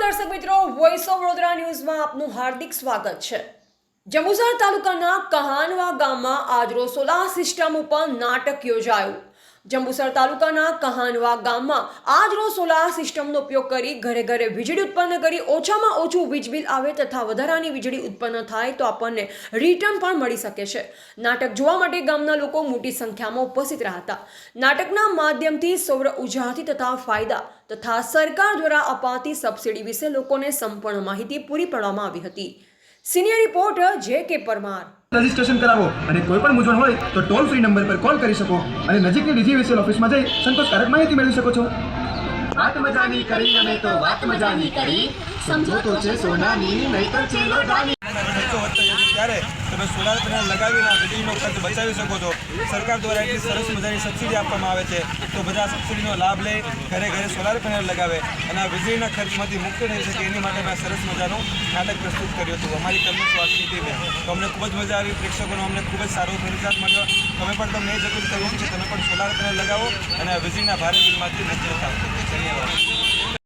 દર્શક મિત્રો voice of Vadodara ન્યૂઝમાં આપનું હાર્દિક સ્વાગત છે. જંબુસર તાલુકાના કહાનવા ગામમાં આજરોજ સોલાર સિસ્ટમ ઉપર નાટક યોજાયું. જંબુસર તાલુકાના કહાનવા ગામમાં આજરોજ સોલાર સિસ્ટમનો ઉપયોગ કરી ઘરે ઘરે વીજળી ઉત્પન્ન કરી ઓછામાં ઓછું વીજ બિલ આવે તથા વધારાની વીજળી ઉત્પન્ન થાય તો આપણને રિટર્ન પણ મળી શકે છે. નાટક જોવા માટે ગામના લોકો મોટી સંખ્યામાં ઉપસ્થિત રહ્યા હતા. નાટકના માધ્યમથી સૌર ઉર્જાથી તથા ફાયદા તથા સરકાર દ્વારા અપાતી સબસિડી વિશે લોકોને સંપૂર્ણ માહિતી પૂરી પાડવામાં આવી હતી. સિનિયર રિપોર્ટર જે કે પરમાર રજીસ્ટ્રેશન કરાવો અને કોઈ પણ મૂંઝવણ હોય તો ટોલ ફ્રી નંબર પર કોલ કરી શકો અને નજીકની ડીજીવીસીએલ ઓફિસમાં જઈ સંતોષકારક માહિતી મેળવી શકો છો. વાત મજાની કરી અમે તો વાત મજાની કરી. સમજો તો છે સોનાની, નહીતર છે લોઢાની તમે સોલાર પેનલ લગાવીને વીજળીનો ખર્ચ બચાવી શકો છો. સરકાર દ્વારા એટલી સરસ મજાની સબસિડી આપવામાં આવે છે. તો બધા સબસિડીનો લાભ લે, ઘરે ઘરે સોલાર પેનલ લગાવે અને આ વીજળીના ખર્ચમાંથી મુક્ત થઈ શકે એની માટે મેં સરસ મજાનું નાટક પ્રસ્તુત કર્યું હતું. અમારી તમને સ્વાસ્થ્ય ટીમે. તો અમને ખૂબ જ મજા આવી. પ્રેક્ષકોનો અમને ખૂબ જ સારો પ્રતિસાદ મળ્યો. તમે પણ તમને એ જ અપીલ કરવું છે તમે પણ સોલાર પેનલ લગાવો અને આ વીજળીના ભારે બિલમાંથી મુક્ત થાવ ધન્યવાદ.